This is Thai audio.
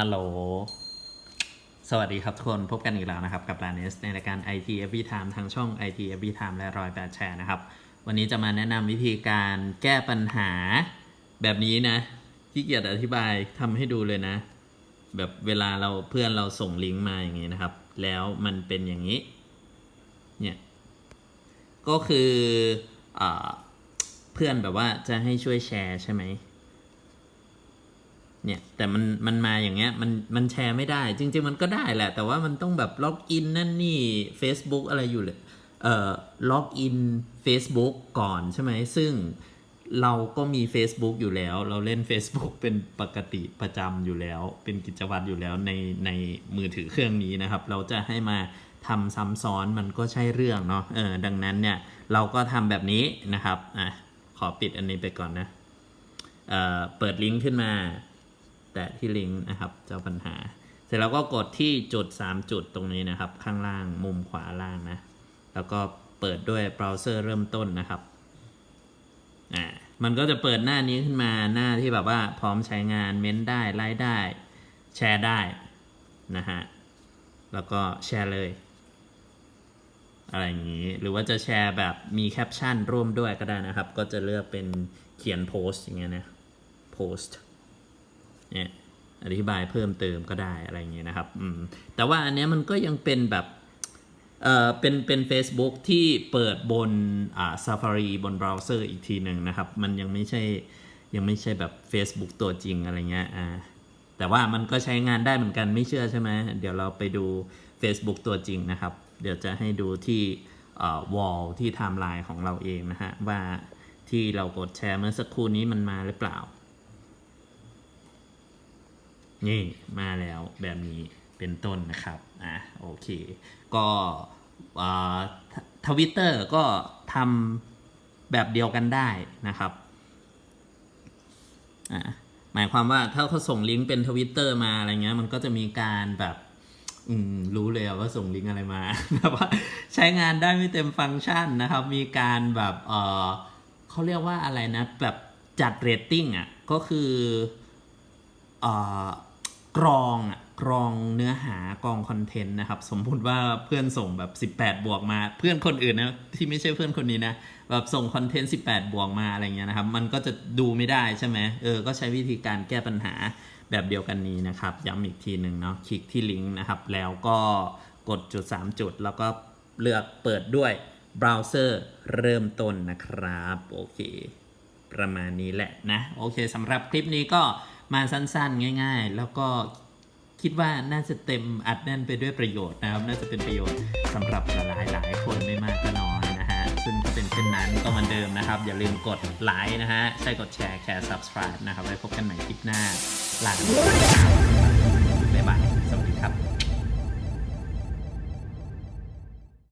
ฮัลโหล สวัสดีครับทุกคน พบกันอีกแล้วนะครับ กับรานเนสในรายการ IT Every Time ทางช่อง IT Every Time และรอยแปดแชร์นะครับ วันนี้จะมาแนะนำวิธีการแก้ปัญหาแบบนี้นะที่เกียจอธิบายทำให้ดูเลยนะ แบบเวลาเราเพื่อนเราส่งลิงก์มาอย่างนี้นะครับ แล้วมันเป็นอย่างนี้ เนี่ย ก็คืออเพื่อนแบบว่าจะให้ช่วยแชร์ใช่ไหม เนี่ยแต่มันมันมาอย่างเงี้ยมันมันแชร์ไม่ได้ จริง ๆ มันก็ได้แหละ แต่ว่ามันต้องแบบล็อกอินนั่นนี่ Facebook อะไรอยู่เลยเอ่อล็อกอิน Facebook ก่อนใช่ไหมซึ่งเราก็มี Facebook อยู่แล้ว เราเล่น Facebook เป็นปกติประจำอยู่แล้ว เป็นกิจวัตรอยู่แล้วในในมือถือเครื่องนี้นะครับ เราจะให้มาทำซ้ำซ้อนมันก็ใช่เรื่องเนาะเออดังนั้นเนี่ยเราก็ทำแบบนี้นะครับอะขอปิดอันนี้ไปก่อนนะเอ่อเปิดลิงก์ขึ้นมา แตะที่ลิงก์นะครับเจ้าปัญหา เสร็จแล้วก็กดที่จุด 3 จุดตรงนี้นะครับ ข้างล่างมุมขวาล่างนะ แล้วก็เปิดด้วยเบราว์เซอร์เริ่มต้นนะครับอ่ามันก็จะเปิดหน้านี้ขึ้นมาหน้าที่แบบว่าพร้อมใช้งานเม้นได้ไลค์ได้ แชร์ได้นะฮะแล้วก็แชร์เลย อะไรอย่างนี้ หรือว่าจะแชร์แบบมีแคปชั่นร่วมด้วยก็ได้นะครับ ก็จะเลือกเป็นเขียนโพสต์อย่างเงี้ยนะโพสต์ เนี่ยอธิบายเพิ่มเติมก็ได้อะไรเงี้ยนะครับอืมแต่ว่าอันเนี้ยมันก็ยังเป็นแบบเอ่อเป็นเป็น Facebook ที่เปิดบนอ่า Safari บนเบราว์เซอร์อีกทีหนึ่งนะครับ มันยังไม่ใช่ยังไม่ใช่แบบ Facebook ตัวจริงอะไรเงี้ยอ่าแต่ว่ามันก็ใช้งานได้เหมือนกันไม่เชื่อใช่ไหมเดี๋ยวเราไปดู Facebook ตัวจริงนะครับ เดี๋ยวจะให้ดูที่วอลที่ไทม์ไลน์ของเราเองนะฮะว่าที่เรากดแชร์เมื่อสักครู่นี้มันมาหรือเปล่า นี่มาแล้วแบบนี้เป็นต้นนะครับอะโอเค ก็ทวิตเตอร์ก็ทำแบบเดียวกันได้นะครับอะหมายความว่าถ้าเขาส่งลิงก์เป็นทวิตเตอร์มาอะไรเงี้ยมันก็จะมีการแบบอืรู้เลยว่าส่งลิงก์อะไรมาแบบว่าใช้งานได้ไม่เต็มฟังก์ชันนะครับ มีการแบบเออเขาเรียกว่าอะไรนะ แบบจัดเรตติ้งอะ ก็คือเอ่อ กรองอะกรองเนื้อหากรองคอนเทนต์นะครับ สมมติว่าเพื่อนส่งแบบ 18 บวกมา เพื่อนคนอื่นนะที่ไม่ใช่เพื่อนคนนี้นะแบบส่งคอนเทนต์18 บวกมาอะไรเงี้ยนะครับ มันก็จะดูไม่ได้ใช่ไหมเออ ก็ใช้วิธีการแก้ปัญหาแบบเดียวกันนี้นะครับ ย้ำอีกทีหนึ่งเนาะคลิกที่ลิงก์นะครับ แล้วก็กดจุด 3 จุด แล้วก็เลือกเปิดด้วยเบราว์เซอร์เริ่มต้นนะครับ โอเค ประมาณนี้แหละนะ โอเคสำหรับคลิปนี้ก็ มาสั้นๆ ง่าย ๆ แล้วก็คิดว่าน่าจะเต็มอัดแน่นไปด้วยประโยชน์นะครับ น่าจะเป็นประโยชน์สำหรับหลายๆหลายคนไม่มากก็น้อยนะฮะ ซึ่งถ้าเป็นเช่นนั้นก็เหมือนเดิมนะครับ อย่าลืมกดไลค์นะฮะ ใช่กดแชร์แชร์ subscribe นะครับ ไว้พบกันใหม่คลิปหน้าลาไปก่อน